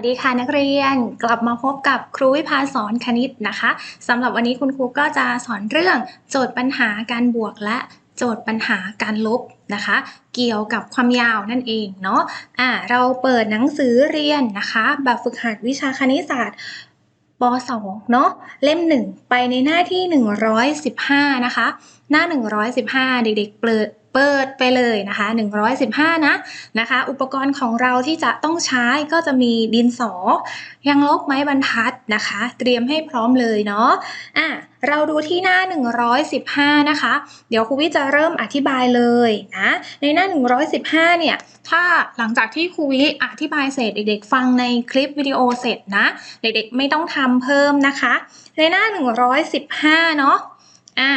สวัสดีค่ะนักเรียนกลับมาพบกับครูวิภาสอนคณิตนะคะสำหรับวันนี้คุณครูก็จะสอนเรื่อง โจทย์ปัญหาการบวกและโจทย์ปัญหาการลบนะคะ เกี่ยวกับความยาวนั่นเองเนาะอ่าเราเปิดหนังสือเรียนนะคะ แบบฝึกหัดวิชาคณิตศาสตร์ป .2 เนาะเล่ม 1 ไปในหน้าที่ 115 นะคะ หน้า 115 เด็กๆเปิดเปิดไปเลยนะคะ 115 นะนะคะ อุปกรณ์ของเราที่จะต้องใช้ก็จะมีดินสอ ยังลบไม้บรรทัดนะคะ เตรียมให้พร้อมเลยเนาะอะเราดูที่หน้า 115 นะคะ เดี๋ยวครูวิจะเริ่มอธิบายเลยนะ ในหน้า 115 เนี่ย ถ้าหลังจากที่ครูวิอธิบายเสร็จเด็กๆ ฟังในคลิปวิดีโอเสร็จนะ เด็กๆ ไม่ต้องทำเพิ่มนะคะ ในหน้า 115 เนาะอ่า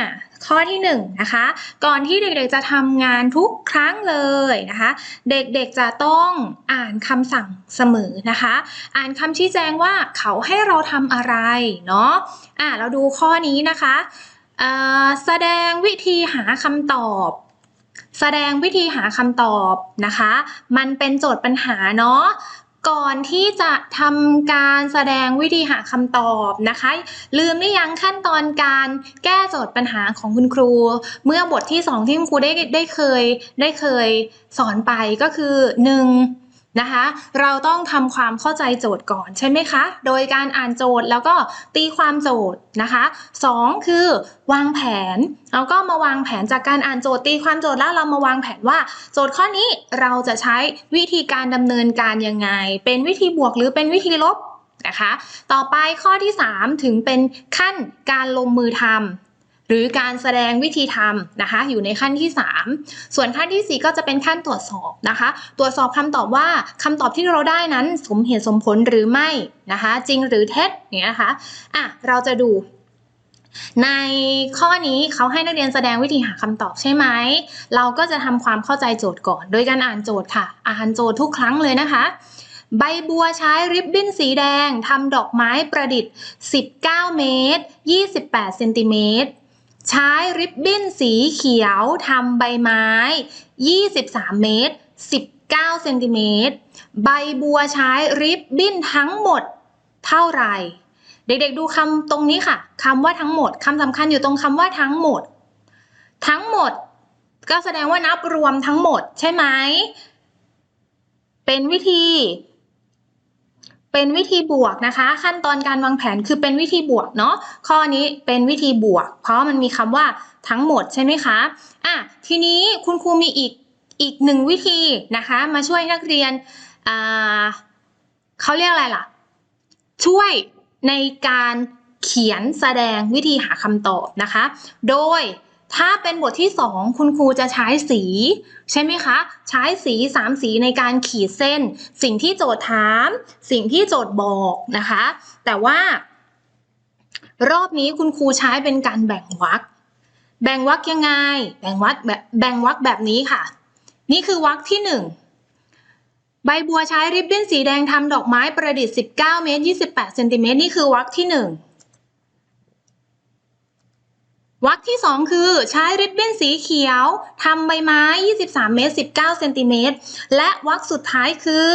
ข้อที่1นงนะคะ ก่อนที่เด็กๆจะทำงานทุกครั้งเลยนะคะ เด็กๆจะต้องอ่านคำสั่งเสมอนะคะ อ่านคำชี้แจงว่าเขาให้เราทำอะไรเนาะอ่าเราดูข้อนี้นะคะแสดงวิธีหาคำตอบ แสดงวิธีหาคำตอบนะคะ มันเป็นโจทย์ปัญหาเนาะ ก่อนที่จะทำการแสดงวิธีหาคำตอบนะคะ ลืมหรือยังขั้นตอนการแก้โจทย์ปัญหาของคุณครู เมื่อบทที่ 2 ที่คุณครูได้ได้เคยได้เคยสอนไปก็คือ 1. นะคะ เราต้องทำความเข้าใจโจทย์ก่อนใช่ไหมคะ โดยการอ่านโจทย์แล้วก็ตีความโจทย์นะคะ 2. คือวางแผนแล้วก็มาวางแผนจากการอ่านโจทย์ตีความโจทย์แล้วเรามาวางแผนว่า โจทย์ข้อนี้เราจะใช้วิธีการดำเนินการยังไง เป็นวิธีบวกหรือเป็นวิธีลบนะคะ ต่อไปข้อที่ 3 ถึงเป็นขั้นการลงมือทำ หรือการแสดงวิธีทำนะคะ อยู่ในขั้นที่ 3 ส่วนขั้นทีสี่4 ก็จะเป็นขั้นตรวจสอบนะคะ ตรวจสอบคำตอบว่าคำตอบที่เราได้นั้นสมเหตุสมผลหรือไม่นะคะ จริงหรือเท็จเนี่ยนะคะอะเราจะดูในข้อนี้เขาให้นักเรียนแสดงวิธีหาคำตอบใช่ไหม เราก็จะทำความเข้าใจโจทย์ก่อน โดยการอ่านโจทย์ค่ะ อ่านโจทย์ทุกครั้งเลยนะคะ ใบบัวใช้ริบบิ้นสีแดงทำดอกไม้ประดิษฐ์ 19 เมตร 28 เซนติเมตร ใช้ริบบิ้นสีเขียวทำใบไม้ 23 เมตร 19 เซนติเมตร ใบบัวใช้ริบบิ้นทั้งหมดเท่าไหร่ เด็กๆดูคำตรงนี้ค่ะคำว่าทั้งหมดคำสำคัญอยู่ตรงคำว่าทั้งหมด ทั้งหมด ก็แสดงว่านับรวมทั้งหมดใช่ไหม เป็นวิธี เป็นวิธีบวกนะคะ ขั้นตอนการวางแผนคือเป็นวิธีบวกเนาะข้อนี้เป็นวิธีบวก เพราะมันมีคำว่าทั้งหมดใช่ไหมคะอะทีนี้คุณครูมีอีกอีกหนึ่งวิธีนะคะ มาช่วยนักเรียนเขาเรียกอะไรล่ะ ช่วยในการเขียนแสดงวิธีหาคำตอบนะคะ โดย ถ้าเป็นบทที่ 2 คุณครูจะใช้สี ใช่ไหมคะ ใช้สี 3 สีในการขีดเส้น สิ่งที่โจทย์ถาม สิ่งที่โจทย์บอกนะคะ แต่ว่ารอบนี้คุณครูใช้เป็นการแบ่งวรรคแบ่งวรรคยังไง แบ่งวรรคแบบแบ่งวรรคแบบนี้ค่ะ นี่คือวรรคที่ 1ใบบัวใช้ริบบิ้นสีแดงทำดอกไม้ประดิษฐ์ 19 เมตร 28 เซนติเมตร นี่คือวรรคที่ 1 วรรคที่ 2 คือใช้ริบบิ้นสีเขียวทำใบไม้ 23 เมตร 19 เซนติเมตร และวรรคสุดท้ายคือ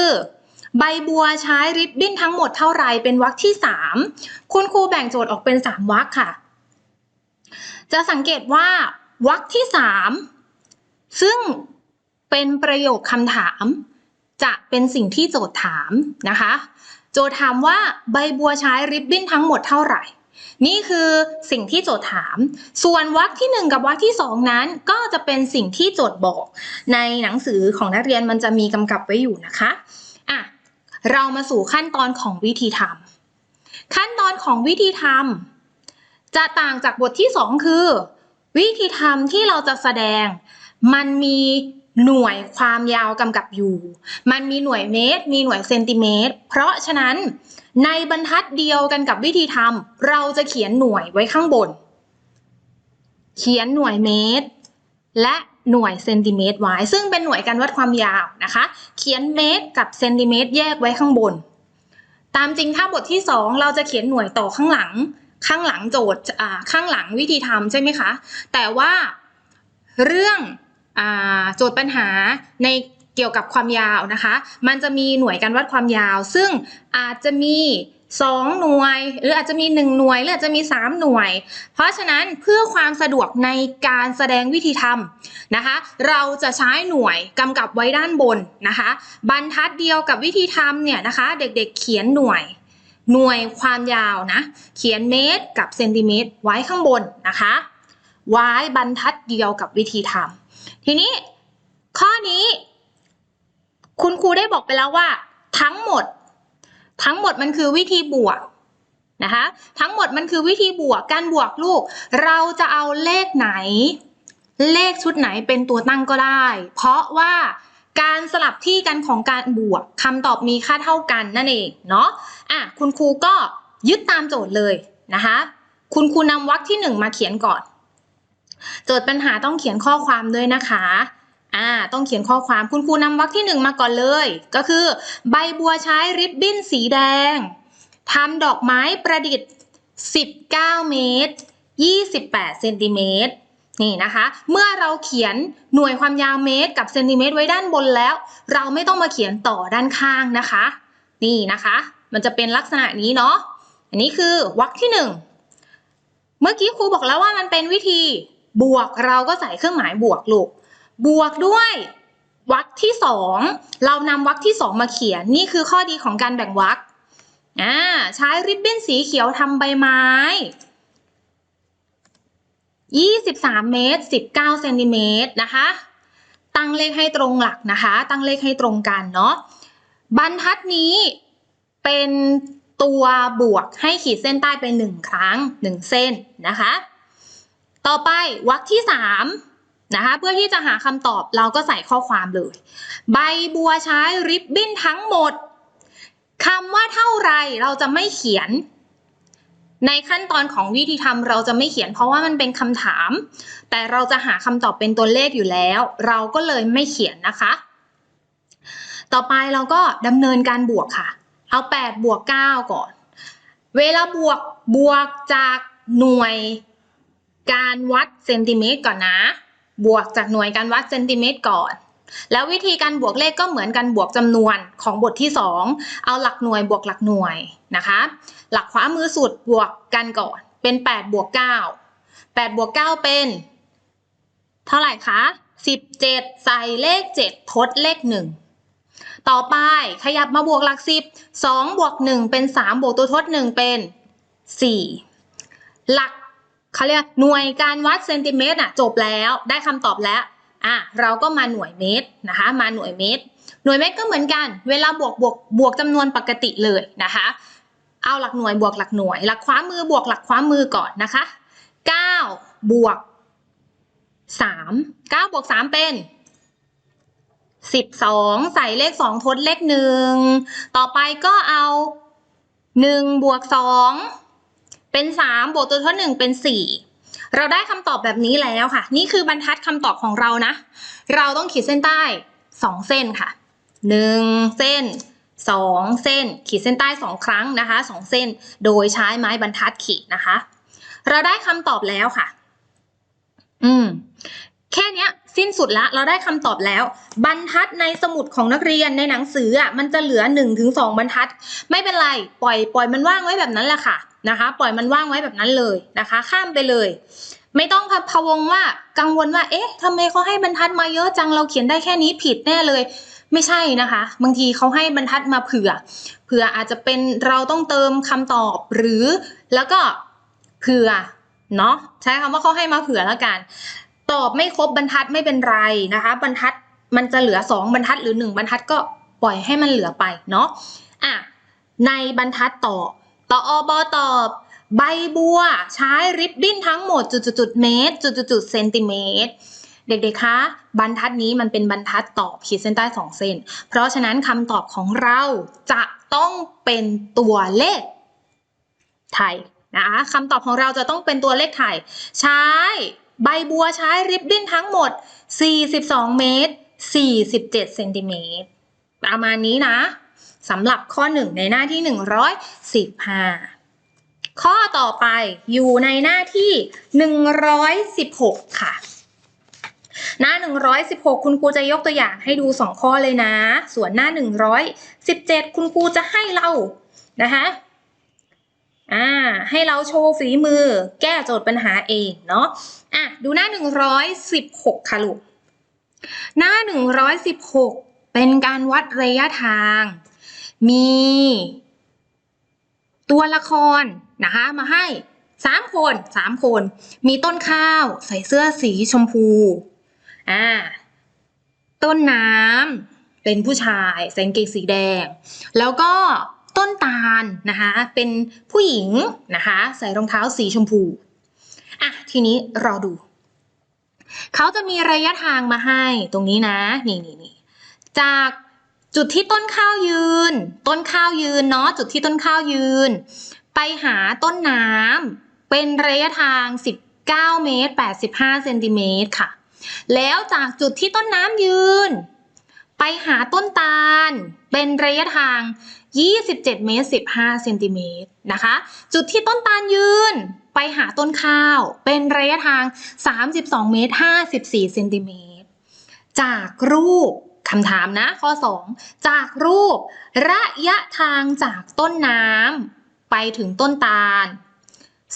ใบบัวใช้ริบบิ้นทั้งหมดเท่าไรเป็นวรรคที่ 3 คุณครูแบ่งโจทย์ออกเป็น 3วรรคค่ะ จะสังเกตว่าวรรคที่ 3 ซึ่งเป็นประโยคคำถาม จะเป็นสิ่งที่โจทย์ถามนะคะ โจทย์ถามว่าใบบัวใช้ริบบิ้นทั้งหมดเท่าไหร่ นี่คือสิ่งที่โจทย์ถาม ส่วนวรรคที่ 1 กับวรรคที่ 2 นั้น ก็จะเป็นสิ่งที่โจทย์บอก ในหนังสือของนักเรียนมันจะมีกำกับไว้อยู่นะคะอะเรามาสู่ขั้นตอนของวิธีทำขั้นตอนของวิธีทำจะต่างจากบทที่ 2 คือ วิธีทำที่เราจะแสดง มันมี หน่วยความยาวกำกับอยู่ มันมีหน่วยเมตร มีหน่วยเซนติเมตร เพราะฉะนั้นในบรรทัดเดียวกันกับวิธีทำเราจะเขียนหน่วยไว้ข้างบน เขียนหน่วยเมตร และหน่วยเซนติเมตรไว้ ซึ่งเป็นหน่วยการวัดความยาวนะคะ เขียนเมตรกับเซนติเมตรแยกไว้ข้างบน ตามจริงถ้าบทที่ 2 เราจะเขียนหน่วยต่อข้างหลัง ข้างหลังโจทย์อ่าข้างหลังวิธีทำใช่ไหมคะ แต่ว่าเรื่อง โจทย์ปัญหาในเกี่ยวกับความยาวนะคะ มันจะมีหน่วยการวัดความยาว ซึ่งอาจจะมี2 หน่วย หรืออาจจะมี 1 หน่วย หรืออาจจะมี 3 หน่วย เพราะฉะนั้นเพื่อความสะดวกในการแสดงวิธีทำนะคะ เราจะใช้หน่วยกำกับไว้ด้านบนนะคะ บรรทัดเดียวกับวิธีทำเนี่ยนะคะ เด็กๆเขียนหน่วย หน่วยความยาวนะ เขียนเมตรกับเซนติเมตรไว้ข้างบนนะคะ ไว้บรรทัดเดียวกับวิธีทำ ทีนี้ข้อนี้ คุณครูได้บอกไปแล้วว่า ทั้งหมด ทั้งหมดมันคือวิธีบวกนะคะทั้งหมดมันคือวิธีบวกการบวกลูก เราจะเอาเลขไหน เลขชุดไหนเป็นตัวตั้งก็ได้ เพราะว่าการสลับที่กันของการบวกคำตอบมีค่าเท่ากันนั่นเองเนาะอะคุณครูก็ยึดตามโจทย์เลยนะคะคุณครูนำวรรคที่หนึ่งมาเขียนก่อน โจทย์ปัญหาต้องเขียนข้อความด้วยนะคะอ่าต้องเขียนข้อความคุณครูนำวรรคที่หนึ่งมาก่อนเลย ก็คือ ใบบัวใช้ริบบิ้นสีแดงทำดอกไม้ประดิษฐ์ 19 เมตร 28 เซนติเมตรนี่นะคะ เมื่อเราเขียนหน่วยความยาวเมตรกับเซนติเมตรไว้ด้านบนแล้ว เราไม่ต้องมาเขียนต่อด้านข้างนะคะ นี่นะคะ มันจะเป็นลักษณะนี้เนาะอันนี้คือวรรคที่หนึ่งเมื่อกี้ครูบอกแล้วว่ามันเป็นวิธี บวกเราก็ใส่เครื่องหมายบวกลูก บวกด้วยวรรคที่สองเรานำวรรคที่สองมาเขียนนี่คือข้อดีของการแบ่งวรรคอ่าใช้ริบบิ้นสีเขียวทำใบไม้23เมตร19เซนติเมตรนะคะ ตั้งเลขให้ตรงหลักนะคะ ตั้งเลขให้ตรงกันเนาะบรรทัดนี้เป็นตัวบวกให้ขีดเส้นใต้ไปหนึ่งครั้งหนึ่งเส้นนะคะ ต่อไปวรรคที่สามนะคะเพื่อที่จะหาคำตอบเราก็ใส่ข้อความเลย ใบบัวใช้ริบบิ้นทั้งหมดคำว่าเท่าไรเราจะไม่เขียน ในขั้นตอนของวิธีทำเราจะไม่เขียน เพราะว่ามันเป็นคำถาม แต่เราจะหาคำตอบเป็นตัวเลขอยู่แล้ว เราก็เลยไม่เขียนนะคะ ต่อไปเราก็ดำเนินการบวกค่ะ เอา 8 บวก 9 ก่อน เวลาบวกบวกจากหน่วย การวัดเซนติเมตรก่อนนะ บวกจากหน่วยการวัดเซนติเมตรก่อน แล้ววิธีการบวกเลขก็เหมือนกันบวกจำนวนของบทที่ 2 เอาหลักหน่วยบวกหลักหน่วยนะคะ หลักขวามือสุดบวกกันก่อน เป็น8บวก9 8บวก9เป็น เท่าไหร่คะ17 ใส่เลข 7 ทดเลข 1 ต่อไปขยับมาบวกหลัก 10 2บวก1เป็น 3 บวกตัวทด 1 เป็น 4 หลัก เขาเรียกหน่วยการวัดเซนติเมตรอะจบแล้วได้คำตอบแล้วอะเราก็มาหน่วยเมตรนะคะ มาหน่วยเมตร หน่วยเมตรก็เหมือนกัน เวลาบวกบวกบวกจำนวนปกติเลยนะคะ เอาหลักหน่วยบวกหลักหน่วย หลักขวามือบวกหลักขวามือก่อนนะคะ9บวก3 9บวก3เป็น12 ใส่เลข 2 ทดเลข 1 ต่อไปก็เอา 1 บวก 2 เป็น 3 บวกตัวทด1เป็น 4 เราได้คำตอบแบบนี้แล้วค่ะ นี่คือบรรทัดคำตอบของเรานะ เราต้องขีดเส้นใต้ 2 เส้นค่ะ 1 เส้น 2 เส้น ขีดเส้นใต้ 2 ครั้งนะคะ 2 เส้นโดยใช้ไม้บรรทัดขีดนะคะ เราได้คำตอบแล้วค่ะ อืมแค่เนี้ย สิ้นสุดละเราได้คำตอบแล้ว บรรทัดในสมุดของนักเรียนในหนังสืออะมันจะเหลือ1นถึงสบรรทัด ไม่เป็นไรปล่อยปล่อยมันว่างไว้แบบนั้นแหละค่ะนะคะ ปล่อยมันว่างไว้แบบนั้นเลยนะคะ ข้ามไปเลย ไม่ต้องพะวงว่ากังวลว่า เอ๊ะทำไมเขาให้บรรทัดมาเยอะจังเราเขียนได้แค่นี้ผิดแน่เลยไม่ใช่นะคะ บางทีเขาให้บรรทัดมาเผื่อ เผื่ออาจจะเป็นเราต้องเติมคำตอบหรือแล้วก็เผื่อเนาะใช้คำว่าเขาให้มาเผื่อแล้วกัน ตอบไม่ครบบรรทัดไม่เป็นไรนะคะ บรรทัดมันจะเหลือ 2 บรรทัดหรือ 1 บรรทัดก็ปล่อยให้มันเหลือไปเนาะอะในบรรทัดต่อบตออบตอบ ใบบัวใช้ริบบิ้นทั้งหมดจุดๆๆเมตรจุดๆๆเซนติเมตรเด็กๆ คะ บรรทัดนี้มันเป็นบรรทัดตอบขีดเส้นใต้2เส้น เพราะฉะนั้นคำตอบของเราจะต้องเป็นตัวเลขไทยนะคะคำตอบของเราจะต้องเป็นตัวเลขไทย ใช้ ใบบัวใช้ริบบิ้นทั้งหมด 42 เมตร 47 เซนติเมตร ประมาณนี้นะสำหรับข้อ 1 ในหน้าที่ 115 ข้อต่อไปอยู่ในหน้าที่ 116 ค่ะ หน้า 116 คุณครูจะยกตัวอย่างให้ดู 2 ข้อเลยนะ ส่วนหน้า 117 คุณครูจะให้เรานะคะอ่าให้เราโชว์ฝีมือแก้โจทย์ปัญหาเองเนาะ อะดูหน้า 116 ค่ะลูก หน้า 116 เป็นการวัดระยะทาง มี ตัวละครนะคะมาให้สามคนสามคน มีต้นข้าวใส่เสื้อสีชมพูอ่าต้นน้ำเป็นผู้ชายใส่กางเกงสีแดง แล้วก็ต้นตาลนะคะเป็นผู้หญิงนะคะใส่รองเท้าสีชมพู อะทีนี้รอดู เขาจะมีระยะทางมาให้ตรงนี้นะ นี่นี่นี่จากจุดที่ต้นข้าวยืน ต้นข้าวยืนเนาะจุดที่ต้นข้าวยืน ไปหาต้นน้ำเป็นระยะทาง 19 เมตร 85 เซนติเมตรค่ะ แล้วจากจุดที่ต้นน้ำยืน ไปหาต้นตาล เป็นระยะทาง 27 เมตร 15 เซนติเมตรนะคะ จุดที่ต้นตาลยืนไปหาต้นข้าว เป็นระยะทาง 32 เมตร 54 เซนติเมตร จากรูปคำถามนะ ข้อ 2 จากรูประยะทางจากต้นน้ำไปถึงต้นตาล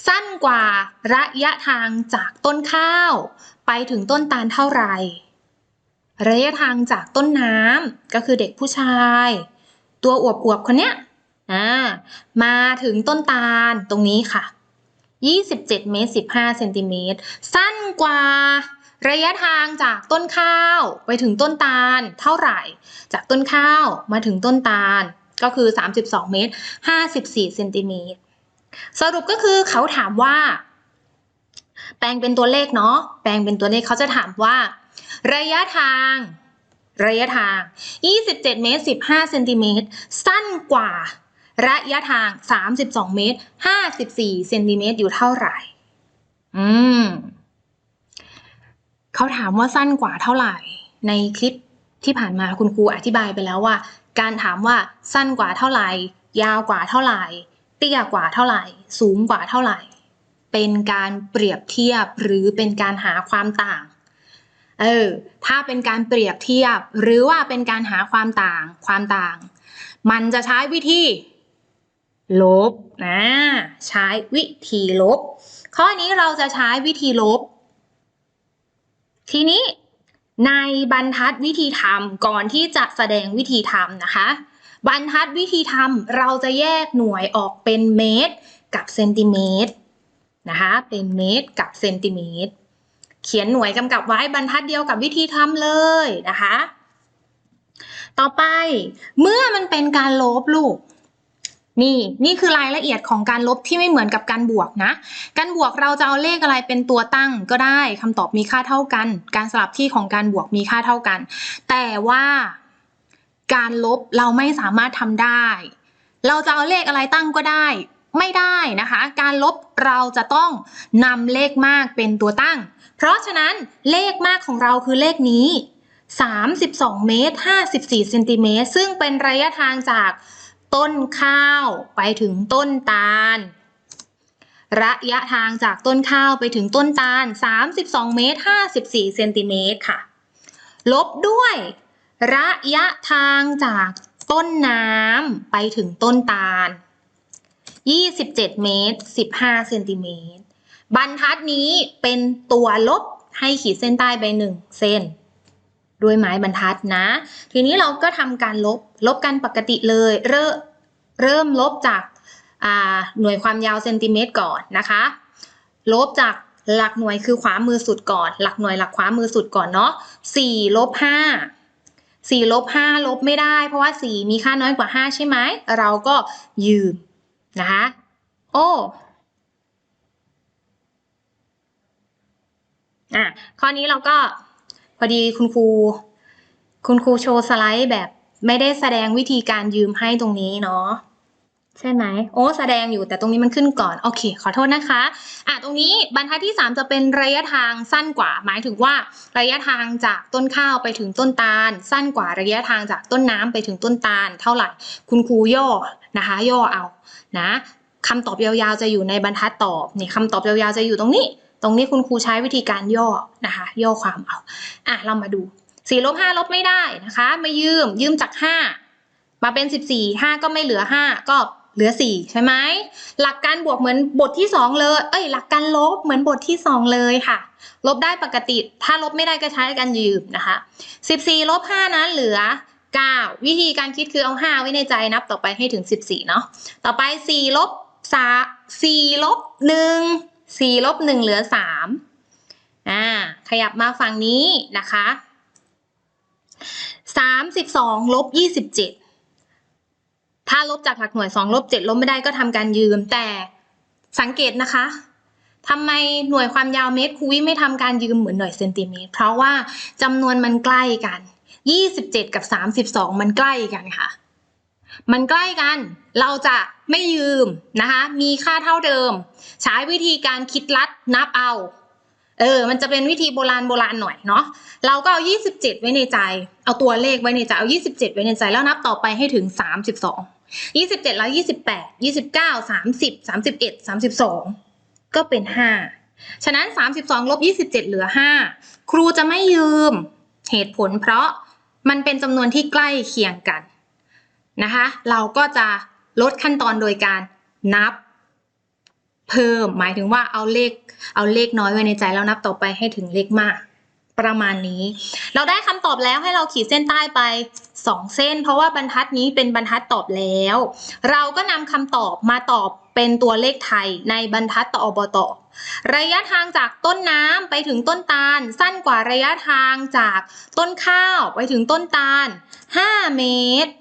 สั้นกว่าระยะทางจากต้นข้าว ไปถึงต้นตาลเท่าไหร่ ระยะทางจากต้นน้ำก็คือเด็กผู้ชาย ตัวอวบๆคนเนี้ยอ่ามาถึงต้นตาลตรงนี้ค่ะ 27เมตร15เซนติเมตรสั้นกว่าระยะทางจากต้นข้าวไปถึงต้นตาลเท่าไหร่ จากต้นข้าวมาถึงต้นตาลก็คือ 32 เมตร 54 เซนติเมตร สรุปก็คือเขาถามว่า แปลงเป็นตัวเลขเนาะ แปลงเป็นตัวเลขเขาจะถามว่า ระยะทาง ระยะทาง 27 เมตร 15 เซนติเมตร สั้นกว่า ระยะทาง 32 เมตร 54 เซนติเมตร อยู่เท่าไหร่ อืม เขาถามว่าสั้นกว่าเท่าไหร่ ในคลิปที่ผ่านมาคุณครูอธิบายไปแล้วว่า การถามว่าสั้นกว่าเท่าไหร่ ยาวกว่าเท่าไหร่ เตี้ยกว่าเท่าไหร่ สูงกว่าเท่าไหร่ เป็นการเปรียบเทียบหรือเป็นการหาความต่าง เออ ถ้าเป็นการเปรียบเทียบ หรือว่าเป็นการหาความต่าง ความต่าง มันจะใช้วิธี ลบนะใช้วิธีลบ ข้อนี้เราจะใช้วิธีลบ ทีนี้ในบรรทัดวิธีทำก่อนที่จะแสดงวิธีทำนะคะ บรรทัดวิธีทำเราจะแยกหน่วยออกเป็นเมตร กับเซนติเมตรนะคะ เป็นเมตรกับเซนติเมตร เขียนหน่วยกำกับไว้บรรทัดเดียวกับวิธีทำเลยนะคะ ต่อไปเมื่อมันเป็นการลบลูกนี่นี่คือรายละเอียดของการลบที่ไม่เหมือนกับการบวกนะ การบวกเราจะเอาเลขอะไรเป็นตัวตั้งก็ได้คำตอบมีค่าเท่ากัน การสลับที่ของการบวกมีค่าเท่ากัน แต่ว่าการลบเราไม่สามารถทำได้ เราจะเอาเลขอะไรตั้งก็ได้ ไม่ได้นะคะ การลบเราจะต้องนำเลขมากเป็นตัวตั้ง เพราะฉะนั้นเลขมากของเราคือเลขนี้ 32 เมตร 54เซนติเมตรซึ่งเป็นระยะทางจากต้นข้าวไปถึงต้นตาล ระยะทางจากต้นข้าวไปถึงต้นตาล 32 เมตร 54เซนติเมตรค่ะ ลบด้วย ระยะทางจากต้นน้ำไปถึงต้นตาล 27 เมตร 15 เซนติเมตร บรรทัดนี้เป็นตัวลบให้ขีดเส้นใต้ไป 1 เส้น ด้วยไม้บรรทัดนะ ทีนี้เราก็ทำการลบ ลบกันปกติเลย เริ่มเริ่มลบจากหน่วยความยาวเซนติเมตรก่อนนะคะ ลบจากหลักหน่วยคือขวามือสุดก่อน หลักหน่วยหลักขวามือสุดก่อนเนาะสี่ลบห้าสี่ลบห้าลบไม่ได้ เพราะว่าสี่มีค่าน้อยกว่าห้าใช่ไหม เราก็ยืม นะคะโอ้อะข้อนี้เราก็พอดีคุณครูคุณครูโชว์สไลด์แบบไม่ได้แสดงวิธีการยืมให้ตรงนี้เนาะใช่ไหมโอ้แสดงอยู่แต่ตรงนี้มันขึ้นก่อน โอเค ขอโทษนะคะ อะตรงนี้บรรทัดที่ 3 จะเป็นระยะทางสั้นกว่า หมายถึงว่าระยะทางจากต้นข้าวไปถึงต้นตาล สั้นกว่าระยะทางจากต้นน้ำไปถึงต้นตาล เท่าไหร่ คุณครูย่อนะคะ ย่อเอา นะคำตอบยาวๆจะอยู่ในบรรทัดตอบนี่คำตอบยาวๆจะอยู่ตรงนี้ ตรงนี้คุณครูใช้วิธีการย่อนะคะ ย่อความเอาอะเรามาดูสี่ลบห้าลบไม่ได้นะคะ ไม่ยืมยืมจากห้ามาเป็นสิบสี่ห้าก็ไม่เหลือห้าก็เหลือสี่ใช่ไหมหลักการบวกเหมือนบทที่สองเลย เอ้ย หลักการลบเหมือนบทที่สองเลยค่ะ ลบได้ปกติ ถ้าลบไม่ได้ก็ใช้การยืมนะคะสิบสี่ลบห้านั้นเหลือ เก้าวิธีการคิดคือเอาห้าไว้ในใจนับต่อไปให้ถึงสิบสี่เนาะต่อไปสี่ลบสาสี่ลบหนึ่งสี่ลบหนึ่งเหลือสามอ่าขยับมาฝั่งนี้นะคะสามสิบสองลบยี่สิบเจ็ดถ้าลบจากหลักหน่วยสองลบเจ็ดลบไม่ได้ก็ทำการยืม แต่สังเกตนะคะทำไมหน่วยความยาวเมตรคูวิไม่ทำการยืมเหมือนหน่วยเซนติเมตร เพราะว่าจำนวนมันใกล้กัน 27 กับ 32 มันใกล้กันค่ะ มันใกล้กัน เราจะไม่ยืมนะคะ มีค่าเท่าเดิม ใช้วิธีการคิดลัดนับเอา เออ มันจะเป็นวิธีโบราณโบราณหน่อยเนาะ เราก็เอา 27 ไว้ในใจ เอาตัวเลขไว้ในใจ เอา 27 ไว้ในใจแล้วนับต่อไปให้ถึง 32 27 แล้ว 28 29 30 31 32 ก็เป็น 5 ฉะนั้น 32 ลบ 27 เหลือ 5 ครูจะไม่ยืม เหตุผลเพราะ มันเป็นจำนวนที่ใกล้เคียงกันนะคะ เราก็จะลดขั้นตอนโดยการนับเพิ่ม หมายถึงว่าเอาเลขเอาเลขน้อยไว้ในใจแล้วนับต่อไปให้ถึงเลขมากประมาณนี้ เราได้คำตอบแล้วให้เราขีดเส้นใต้ไป 2 เส้น เพราะว่าบรรทัดนี้เป็นบรรทัดตอบแล้ว เราก็นำคำตอบมาตอบเป็นตัวเลขไทยในบรรทัดต่ออบต ระยะทางจากต้นน้ำไปถึงต้นตาล สั้นกว่าระยะทางจากต้นข้าวไปถึงต้นตาล 5 เมตร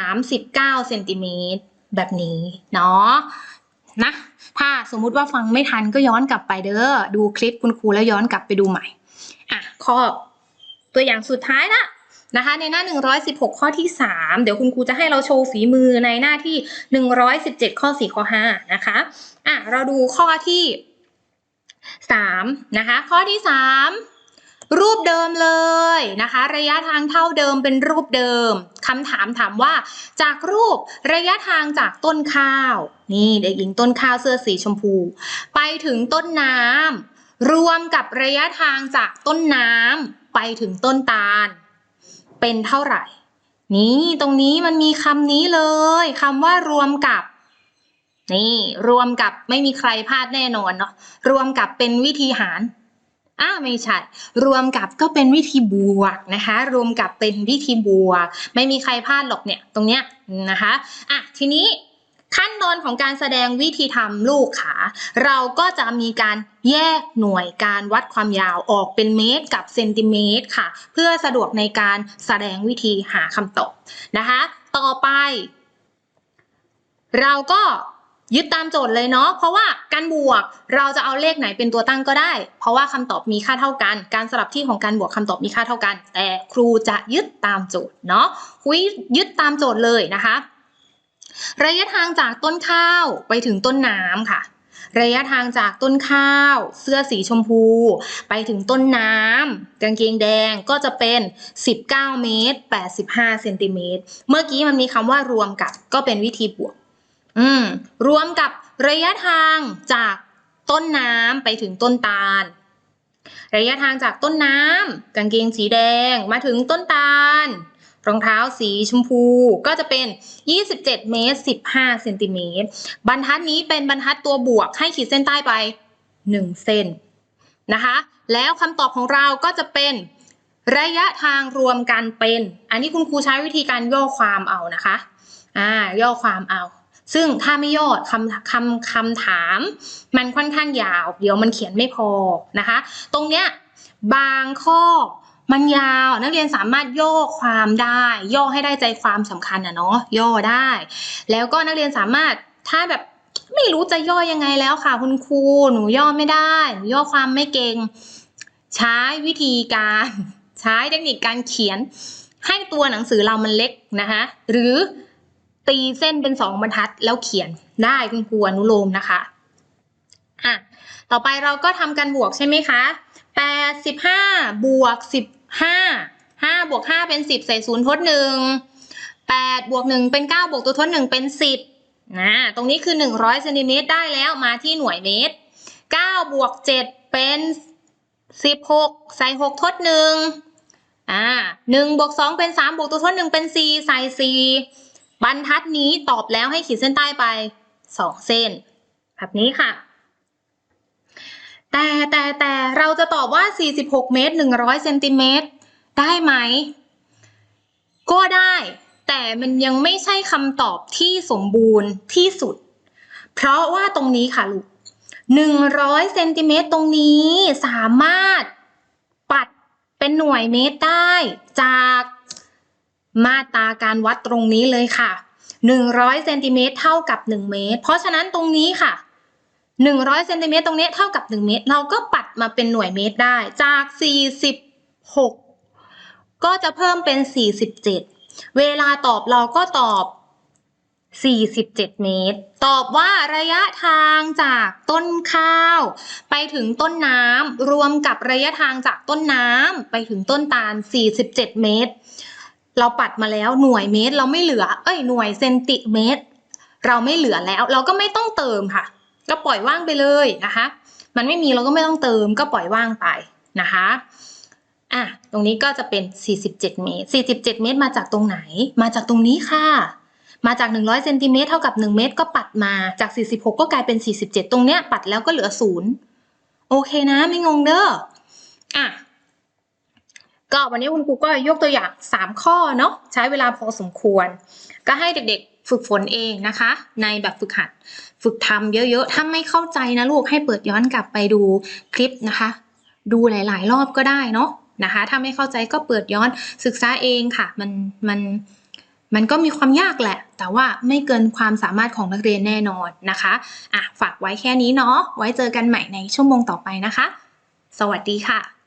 39 เซนติเมตร แบบนี้เนาะนะ ถ้าสมมุติว่าฟังไม่ทันก็ย้อนกลับไปเด้อ ดูคลิปคุณครูแล้วย้อนกลับไปดูใหม่ อะ ข้อตัวอย่างสุดท้ายละนะคะในหน้า 116 ข้อที่ 3 เดี๋ยวคุณครูจะให้เราโชว์ฝีมือในหน้าที่ 117 ข้อ 4 ข้อ 5 นะคะ อะ เราดูข้อที่ 3นะคะข้อที่ 3 รูปเดิมเลยนะคะ ระยะทางเท่าเดิมเป็นรูปเดิมคำถามถามว่า จากรูประยะทางจากต้นข้าว นี่เด็กหญิงต้นข้าวเสื้อสีชมพู ไปถึงต้นน้ำรวมกับระยะทางจากต้นน้ำไปถึงต้นตาล เป็นเท่าไหร่ นี่ตรงนี้มันมีคำนี้เลยคำว่ารวมกับ นี่รวมกับไม่มีใครพลาดแน่นอนเนาะรวมกับเป็นวิธีหารอ้าไม่ใช่รวมกับก็เป็นวิธีบวกนะคะ รวมกับเป็นวิธีบวก ไม่มีใครพลาดหรอกเนี่ยตรงเนี้ยนะคะอะทีนี้ขั้นตอนของการแสดงวิธีทำลูกขา เราก็จะมีการแยกหน่วยการวัดความยาวออกเป็นเมตรกับเซนติเมตรค่ะ เพื่อสะดวกในการแสดงวิธีหาคำตอบนะคะ ต่อไป เราก็ ยึดตามโจทย์เลยเนาะเพราะว่าการบวกเราจะเอาเลขไหนเป็นตัวตั้งก็ได้ เพราะว่าคำตอบมีค่าเท่ากัน การสลับที่ของการบวกคำตอบมีค่าเท่ากัน แต่ครูจะยึดตามโจทย์เนาะคุยยึดตามโจทย์เลยนะคะ ระยะทางจากต้นข้าวไปถึงต้นน้ำค่ะ ระยะทางจากต้นข้าว เสื้อสีชมพู ไปถึงต้นน้ำกางเกงแดงก็จะเป็น 19 เมตร 85 เซนติเมตร เมื่อกี้มันมีคำว่ารวมกับก็เป็นวิธีบวก อืม รวมกับระยะทางจากต้นน้ำไปถึงต้นตาล ระยะทางจากต้นน้ำกางเกงสีแดงมาถึงต้นตาล รองเท้าสีชมพูก็จะเป็น 27 เมตร 15 เซนติเมตร บรรทัดนี้เป็นบรรทัดตัวบวกให้ขีดเส้นใต้ไป 1เซนนะคะ แล้วคำตอบของเราก็จะเป็นระยะทางรวมกันเป็น อันนี้คุณครูใช้วิธีการย่อความเอานะคะ อ่า ย่อความเอา ซึ่งถ้าไม่ย่อคำคำคำถาม มันค่อนข้างยาว เดี๋ยวมันเขียนไม่พอนะคะ ตรงเนี้ยบางข้อมันยาวนักเรียนสามารถย่อความได้ ย่อให้ได้ใจความสำคัญอะเนาะย่อได้ แล้วก็นักเรียนสามารถถ้าแบบไม่รู้จะย่อยังไงแล้วค่ะคุณครูหนูย่อไม่ได้หนูย่อความไม่เก่ง ใช้วิธีการ ใช้เทคนิคการเขียน ให้ตัวหนังสือเรามันเล็กนะคะหรือ ตีเส้นเป็นสองบรรทัดแล้วเขียนได้คุณครูอนุโลมนะคะอะต่อไปเราก็ทำกันบวกใช่ไหมคะแปดสิบห้าบวกสิบห้าห้าบวกห้าเป็นสิบใส่ศูนย์ทดหนึ่งแปดบวกหนึ่งเป็นเก้าบวกตัวทดหนึ่งเป็นสิบนะตรงนี้คือหนึ่งร้อยเซนติเมตรได้แล้วมาที่หน่วยเมตร9บวก7เป็น16ใส่6ทด1อ่า1บวก2เป็น3บวกตัวทด1เป็น4ใส่4 บรรทัดนี้ตอบแล้วให้ขีดเส้นใต้ไป2เส้น แบบนี้ค่ะ แต่แต่แต่เราจะตอบว่า 46 เมตร 100เซนติเมตรได้ไหม ก็ได้ แต่มันยังไม่ใช่คำตอบที่สมบูรณ์ที่สุด เพราะว่าตรงนี้ค่ะลูก100เซนติเมตรตรงนี้สามารถปัดเป็นหน่วยเมตรได้จาก มาตราการวัดตรงนี้เลยค่ะ 100เซนติเมตรเท่ากับ 1 เมตร เพราะฉะนั้นตรงนี้ค่ะ 100เซนติเมตรตรงนี้เท่ากับ 1 เมตร เราก็ปัดมาเป็นหน่วยเมตรได้ จาก 46 ก็จะเพิ่มเป็น 47 เวลาตอบเราก็ตอบ 47 เมตร ตอบว่าระยะทางจากต้นข้าว ไปถึงต้นน้ำรวมกับระยะทางจากต้นน้ำไปถึงต้นตาล 47 เมตร เราปัดมาแล้วหน่วยเมตรเราไม่เหลือ เอ้ยหน่วยเซนติเมตร เราไม่เหลือแล้ว เราก็ไม่ต้องเติมค่ะ ก็ปล่อยว่างไปเลยนะคะ มันไม่มีเราก็ไม่ต้องเติมก็ปล่อยว่างไปนะคะอะตรงนี้ก็จะเป็น 47 เมตร 47 เมตรมาจากตรงไหน มาจากตรงนี้ค่ะ มาจาก 100เซนติเมตรเท่ากับ 1 เมตรก็ปัดมาจาก 46 ก็กลายเป็น 47 ตรงเนี้ยปัดแล้วก็เหลือ 0 โอเคนะไม่งงเด้ออะ ก็วันนี้คุณครูก็ยกตัวอย่าง 3 ข้อเนาะใช้เวลาพอสมควร ก็ให้เด็กๆฝึกฝนเองนะคะ ในแบบฝึกหัด ฝึกทำเยอะๆ ถ้าไม่เข้าใจนะลูกให้เปิดย้อนกลับไปดูคลิปนะคะ ดูหลายๆ รอบก็ได้เนาะนะคะ ถ้าไม่เข้าใจก็เปิดย้อนศึกษาเองค่ะ มันมันมันก็มีความยากแหละ แต่ว่าไม่เกินความสามารถของนักเรียนแน่นอนนะคะอะฝากไว้แค่นี้เนาะไว้เจอกันใหม่ในชั่วโมงต่อไปนะคะ สวัสดีค่ะ